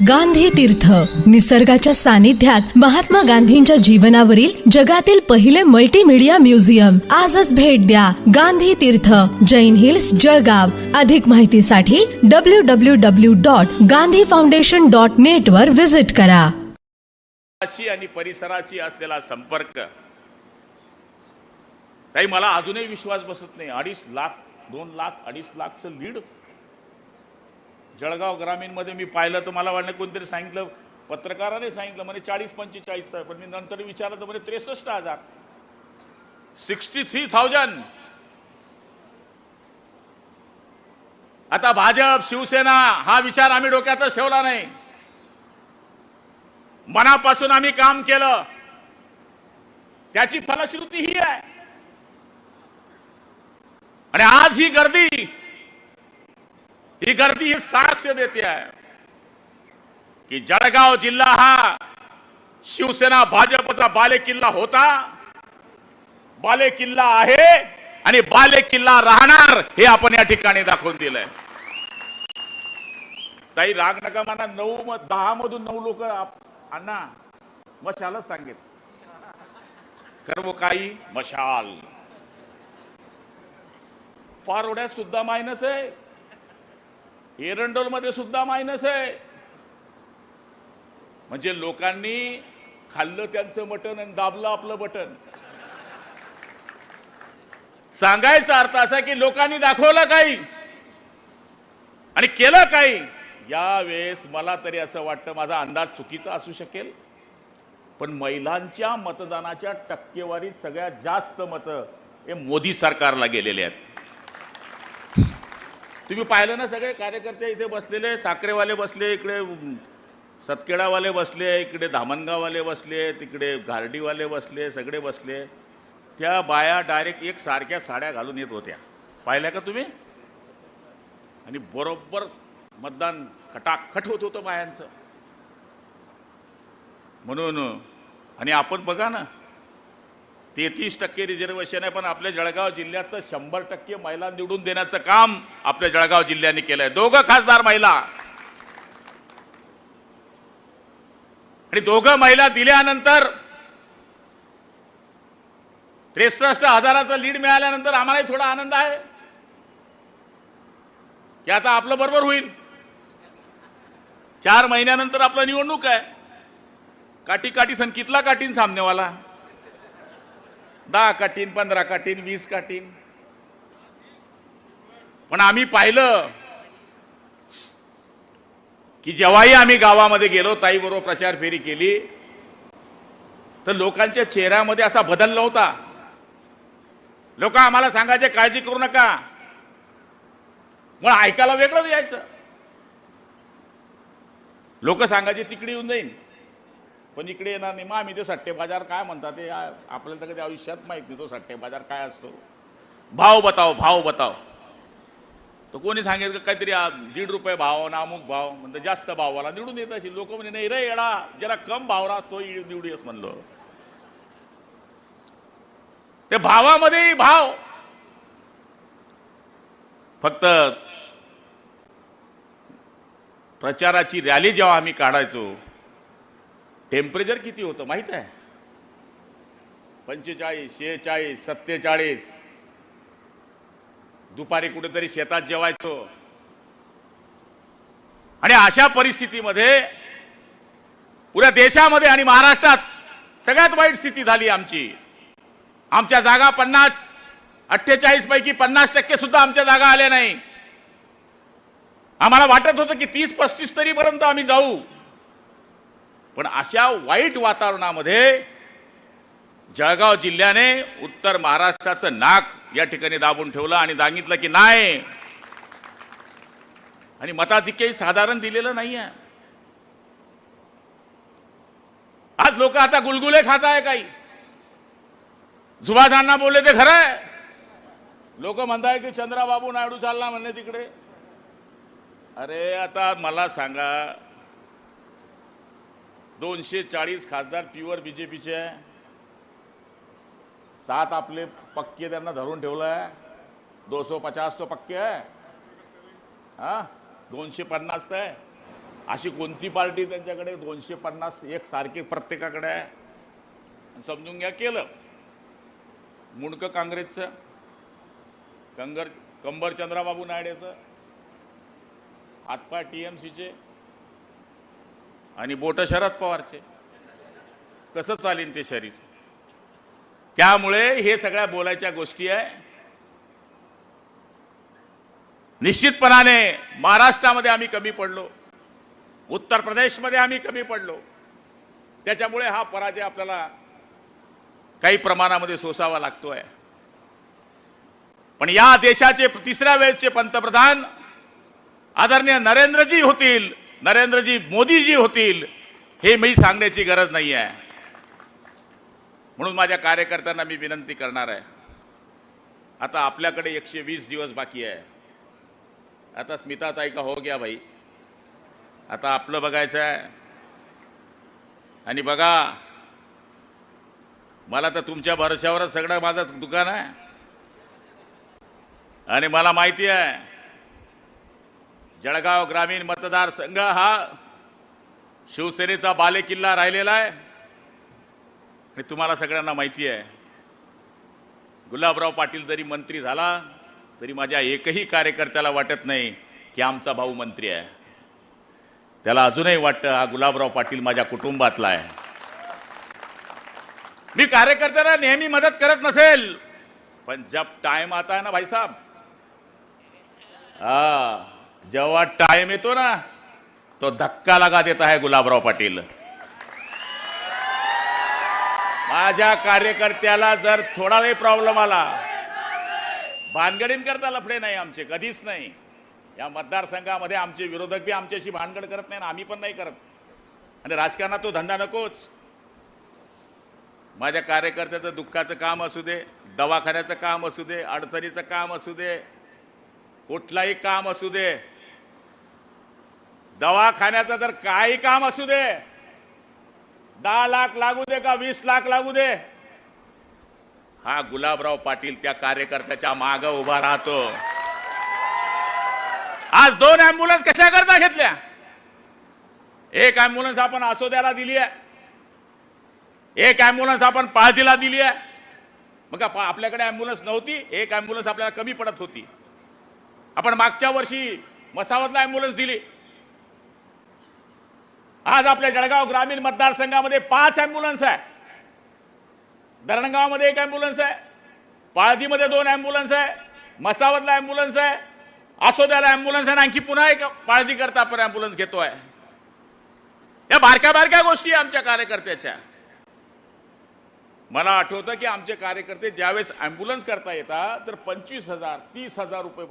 गांधी तीर्थ. निसर्गाच्या सानिध्यात महात्मा गांधींच्या जीवनावरील जगातील पहिले मल्टीमीडिया म्युझियम आजच भेट द्या गांधी तीर्थ. जैन हिल्स जळगाव. अधिक माहितीसाठी W W W dot Gandhi foundation dot net वर व्हिजिट करा. आणि परिसराशी असलेला संपर्क. ताई मला अजूनही विश्वास बसत नाही. अडीच लाख दोन लाख अडीच लाखचं लीड जळगाव ग्रामीणमध्ये मी पाहिलं तर मला वाटलं कोणतरी सांगितलं पत्रकाराने सांगितलं म्हणे चाळीस पंचेचाळीस पण मी नंतर विचारलं तर म्हणे त्रेसष्ट हजार. सिक्स्टी थ्री थाउजंड आता भाजप शिवसेना हा विचार आम्ही डोक्यातच ठेवला नाही. मनापासून आम्ही काम केलं. त्याची फलश्रुती ही आहे. आणि आज ही गर्दी ही गर्दी ही साक्ष देते आहे की जळगाव जिल्हा हा शिवसेना भाजपचा बालेकिल्ला होता. बालेकिल्ला आहे आणि बालेकिल्ला राहणार हे आपण या ठिकाणी दाखवून दिलंय. ताई राग नका म्हणा नऊ म- दहा मधून नऊ लोक अण्णा मशालच सांगित कर्म काही मशाल. पारोड्यात सुद्धा मायनस आहे. एरंडोलमध्ये सुद्धा मायनस आहे. म्हणजे लोकांनी खाल्लं त्यांचं मटण आणि दाबलं आपलं बटन सांगायचा अर्थ असा की लोकांनी दाखवलं काही आणि केलं काही. यावेळेस मला तरी असं वाटतं माझा अंदाज चुकीचा असू शकेल. पण महिलांच्या मतदानाच्या टक्केवारीत सगळ्यात जास्त मतं हे मोदी सरकारला गेलेले आहेत. तुम्ही पाहिलं ना सगळे कार्यकर्ते इथे बसलेले साखरेवाले बसले इकडे सतकेडावाले सतखेडावाले बसले इकडे धामणगाववाले बसले तिकडे घारडीवाले बसले सगळे बसले. त्या बाया डायरेक्ट एक सारख्या साड्या घालून येत होत्या. पाहिल्या का तुम्ही? आणि बरोबर मतदान खटाखट होत होतं बायांचं. म्हणून आणि आपण बघा ना तेहतीस टक्के रिझर्वेशन आहे पण आपल्या जळगाव जिल्ह्यात तर शंभर टक्के महिला निवडून देण्याचं काम आपल्या जळगाव जिल्ह्याने केलंय. दोघं खासदार महिला. आणि दोघं महिला दिल्यानंतर त्रेसष्ट हजाराचं लीड मिळाल्यानंतर आम्हालाही थोडा आनंद आहे. की आता आपलं बरोबर होईल. चार महिन्यानंतर आपलं निवडणूक आहे. काठी काठी सण कितला काटीन सामनेवाला? दहा काटीन पंधरा काटीन वीस काटीन. पण आम्ही पाहिलं की जेव्हाही आम्ही गावामध्ये गेलो ताईबरोबर प्रचार फेरी केली तर लोकांच्या चेहऱ्यामध्ये असा बदल नव्हता. लोक आम्हाला सांगायचे काळजी करू नका. मग ऐकायला वेगळंच यायचं. लोक सांगायचे तिकडे येऊन जाईन. पण इकडे येणार नाही. मग आम्ही ते सट्टे बाजार काय म्हणतात ते आपल्याला तर कधी आयुष्यात माहीत नाही तो सट्टे बाजार काय असतो. भाव बताव भाव बताव तर कोणी सांगेल का काहीतरी दीड रुपये भाव ना अमुक भाव म्हणतं जास्त भावाला निवडून येत असेल. लोक म्हणे नाही रे येडा ज्याला कम भाव राहतो निवडू येस म्हणलो. ते भावामध्ये भाव. फक्त प्रचाराची रॅली जेव्हा आम्ही काढायचो टेम्परेचर किती होतं माहीत आहे? पंचेचाळीस शेहेचाळीस सत्तेचाळीस. दुपारी कुठेतरी शेतात जेवायचो. आणि अशा परिस्थितीमध्ये पुऱ्या देशामध्ये आणि महाराष्ट्रात सगळ्यात वाईट स्थिती झाली आमची. आमच्या जागा पन्नास अठ्ठेचाळीस पैकी पन्नास टक्के सुद्धा आमच्या जागा आल्या नाही. आम्हाला वाटत होतं की तीस पस्तीस तरीपर्यंत आम्ही जाऊ. पण अशा वाईट वातावरणामध्ये जळगाव जिल्ह्याने उत्तर महाराष्ट्राचं नाक या ठिकाणी दाबून ठेवलं आणि सांगितलं की नाही. आणि मताधिक्यही साधारण दिलेलं नाही आहे आज लोक आता गुलगुले खात आहे काही. जुबाजांना बोलले ते खरं आहे लोक म्हणताय की चंद्राबाबू नायडू चालला म्हणले तिकडे. अरे आता मला सांगा दोनशे चाळीस खासदार प्युअर बीजेपीचे आहे. सात आपले पक्के त्यांना धरून ठेवलं आहे दो पचास तो पक्के आहे. हा? दोनशे पन्नास तर आहे. अशी कोणती पार्टी त्यांच्याकडे? दोनशे पन्नास एक सारखी प्रत्येकाकडे आहे. समजून घ्या केलं. मुंडकं काँग्रेसचं. कंगर कंबर चंद्राबाबू नायडेचं हातपाय टी एम सीचे आणि बोट शरद पवारचे. कसं चालेल ते शरीर? त्यामुळे हे सगळ्या बोलायच्या गोष्टी आहे. निश्चितपणाने महाराष्ट्रामध्ये आम्ही कमी पडलो. उत्तर प्रदेशमध्ये आम्ही कमी पडलो. त्याच्यामुळे हा पराजय आपल्याला काही प्रमाणामध्ये सोसावा लागतोय. पण या देशाचे तिसऱ्या वेळचे पंतप्रधान आदरणीय नरेंद्रजी होतील नरेंद्रजी मोदीजी होतील हे मी सांगण्याची गरज नाही आहे. म्हणून माझ्या कार्यकर्त्यांना मी विनंती करणार आहे. आता आपल्याकडे एकशे वीस दिवस बाकी आहे. आता स्मिताताई का हो गया भाई? आता आपलं बघायचं आहे. आणि बघा मला तर तुमच्या भरोश्यावरच सगळं माझं दुकान आहे. आणि मला माहिती आहे जळगाव ग्रामीण मतदारसंघ हा शिवसेनेचा बालेकिल्ला राहिलेला आहे. आणि तुम्हाला सगळ्यांना माहिती आहे गुलाबराव पाटील जरी मंत्री झाला तरी माझ्या एकही कार्यकर्त्याला वाटत नाही की आमचा भाऊ मंत्री आहे. त्याला अजूनही वाटतं हा गुलाबराव पाटील माझ्या कुटुंबातला आहे. मी कार्यकर्त्यांना नेहमी मदत करत नसेल पण जब टाइम आता है ना भाई साहब. हा. जेव्हा टाइम येतो ना तो धक्का लगा देत आहे गुलाबराव पाटील. माझ्या कार्यकर्त्याला जर थोडाही प्रॉब्लेम आला भानगडीन करता लफडे नाही आमचे कधीच नाही. या मतदारसंघामध्ये आमचे विरोधक बी आमच्याशी भानगड करत नाही आणि आम्ही पण नाही करत. आणि राजकारणात तो धंदा नकोच. माझ्या कार्यकर्त्याचं दुःखाचं काम असू दे दवाखान्याचं काम असू दे अडचणीचं काम असू दे कुठलाही काम असू दे. दवाखान्याचं तर काही काम असू दे. दहा लाख लागू दे का वीस लाख लागू दे. हा गुलाबराव पाटील त्या कार्यकर्त्याच्या माग उभा राहतो. आज दोन अँब्युलन्स कशा करता घेतल्या? एक अँब्युलन्स आपण असोद्याला दिली आहे. एक अँब्युलन्स आपण पाळतीला दिली आहे. मग का आपल्याकडे अँब्युलन्स नव्हती एक अँब्युलन्स आपल्याला कमी पडत होती. आपण मागच्या वर्षी मसावतला ॲम्ब्युलन्स दिली. आज आपल्या जळगाव ग्रामीण मतदारसंघामध्ये पाच ॲम्ब्युलन्स आहे. धरणगावमध्ये एक ॲम्ब्युलन्स आहे. पाळधीमध्ये दोन ॲम्ब्युलन्स आहे. मसावतला ॲम्ब्युलन्स आहे. आसोद्याला ॲम्ब्युलन्स आहे आणखी पुन्हा एक पाळधी करता आपण अँब्युलन्स घेतोय. या बारक्या बारक्या गोष्टी आमच्या कार्यकर्त्याच्या. मला आठवतं की आमचे कार्यकर्ते ज्यावेळेस ॲम्ब्युलन्स करता येतात तर पंचवीस हजार तीस हजार रुपये